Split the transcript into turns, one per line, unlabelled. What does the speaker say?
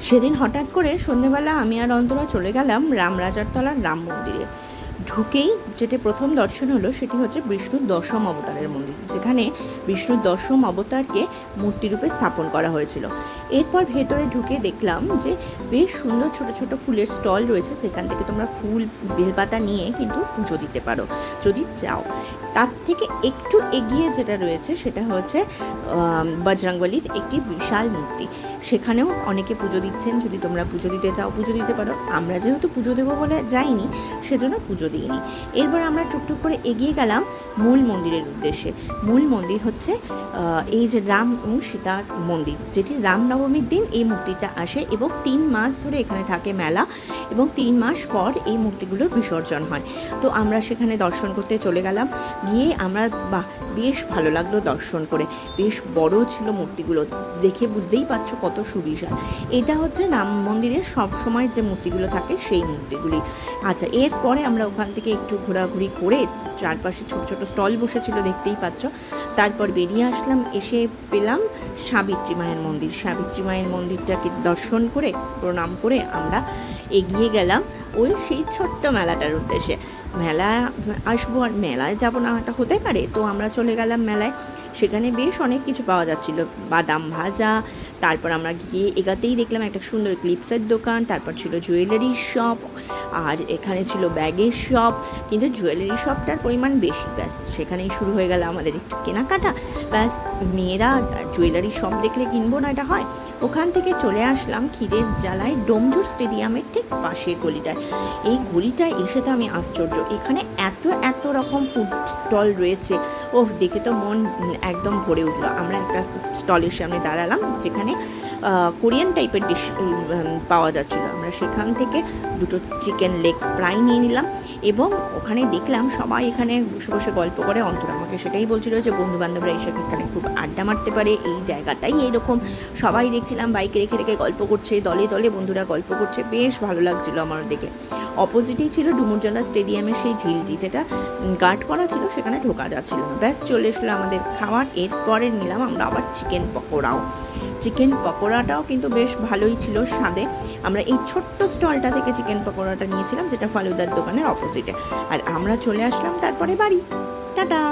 সেদিন হঠাৎ করে সন্ধেবেলা আমি আর অন্তরা চলে গেলাম রামরাজার তলার রাম মন্দিরে। ঢুকেই যেটা প্রথম দর্শন হলো সেটি হচ্ছে বিষ্ণুর দশম অবতারের মন্দির যেখানে বিষ্ণুর দশম অবতারকে মূর্তিরূপে স্থাপন করা হয়েছিল। এরপর ভেতরে ঢুকে দেখলাম যে বেশ সুন্দর ছোট ছোট ফুলের স্টল রয়েছে যেখান থেকে তোমরা ফুল বেলপাতা নিয়ে কিন্তু পুজো দিতে পারো যদি চাও। তার থেকে একটু এগিয়ে যেটা রয়েছে সেটা হচ্ছে আম, বজরংবলির একটি বিশাল মূর্তি। সেখানেও অনেকে পুজো দিচ্ছেন যদি তোমরা পুজো দিতে চাও পুজো দিতে পারো। আমরা যেহেতু পুজো দেবো বলে যাইনি সেজন্য পুজো দিইনি এরপর আমরা টুকটুক করে এগিয়ে গেলাম মূল মন্দিরের উদ্দেশ্যে। মূল মন্দির হচ্ছে এই যে রাম ও সীতার মন্দির, যেটি রামনবমীর দিন এই মূর্তিটা আসে এবং তিন মাস ধরে এখানে থাকে মেলা। এবং তিন মাস পর এই মূর্তিগুলোর বিসর্জন হয়। তো আমরা সেখানে দর্শন করতে চলে গেলাম। গিয়ে আমরা, বাহ, বেশ ভালো লাগল দর্শন করে। বেশ বড় ছিল মূর্তিগুলো। দেখে বুঝতেই পারছ কত সুবিশাল। এটা হচ্ছে রাম মন্দিরের সব সময় যে মূর্তিগুলো থাকে সেই মূর্তিগুলি। আচ্ছা এরপরে আমরা ওখান থেকে একটু ঘোরাঘুরি করে চারপাশে ছোট ছোট স্টল বসেছিল, দেখতেই পাচ্ছ। তারপর বেরিয়ে আসলাম, এসে পেলাম সাবিত্রী মায়ের মন্দির। সাবিত্রী মায়ের মন্দিরটাকে দর্শন করে, প্রণাম করে আমরা এগিয়ে গেলাম ওই সেই ছোট্ট মেলাটার উদ্দেশ্যে। মেলা, আসব আর মেলায় যাব না এটা হতে পারে? তো আমরা চলে গেলাম মেলায়। সেখানে বেশ অনেক কিছু পাওয়া যাচ্ছিল। বাদাম ভাজা, তারপর আমরা গিয়ে এগাতেই দেখলাম একটা সুন্দর ক্লিপসের দোকান, তারপর ছিল জুয়েলারি শপ, আর এখানে ছিল ব্যাগের শপ। কিন্তু জুয়েলারি শপটার পরিমাণ বেশি, ব্যাস। সেখানেই শুরু হয়ে গেল আমাদের একটু কেনাকাটা। ব্যাস, মেয়েরা জুয়েলারি শপ দেখলে কিনবো না এটা হয়? ওখান থেকে চলে আসলাম খিদের জ্বালায় ডোমজুর স্টেডিয়ামের ঠিক পাশের গলিটায়। এই গলিটায় এসে তো আমি আশ্চর্য। এখানে এত এত রকম ফুড স্টল রয়েছে। ও দেখে তো মন একদম ভরে উঠল। আমরা একটা স্টলের সামনে দাঁড়ালাম, যেখানে কোরিয়ান টাইপের ডিশ পাওয়া যাচ্ছিল। আমরা সেখান থেকে দুটো চিকেন লেগ ফ্রাই নিয়ে নিলাম এবং ওখানে দেখলাম সবাই এখানে বসে বসে গল্প করে। অন্তর আমাকে সেটাই বলছিল যে বন্ধু বান্ধবরা এসে এখানে খুব আড্ডা মারতে পারে। এই জায়গাটাই এরকম। সবাই দেখছিলাম বাইকে রেখে রেখে গল্প করছে, দলে দলে বন্ধুরা গল্প করছে। বেশ ভালো লাগছিল আমার দেখে অপোজিটেই ছিল ডুমুরজলা স্টেডিয়ামের সেই ঝিলটি, যেটা গার্ড করা ছিল, সেখানে ঢোকা যাচ্ছিল না। ব্যাস, চলে এসলো আমাদের খাওয়ার এরপরে নিলাম আমরা আবার চিকেন পকোড়াও। চিকেন পকোড়াটাও কিন্তু বেশ ভালোই ছিল স্বাদে। আমরা এই ছোট্ট স্টলটা থেকে চিকেন পকোড়াটা নিয়েছিলাম, যেটা ফালুদার দোকানের অপোজিটে। আর আমরা চলে আসলাম তারপরে বাড়ি। টাটা!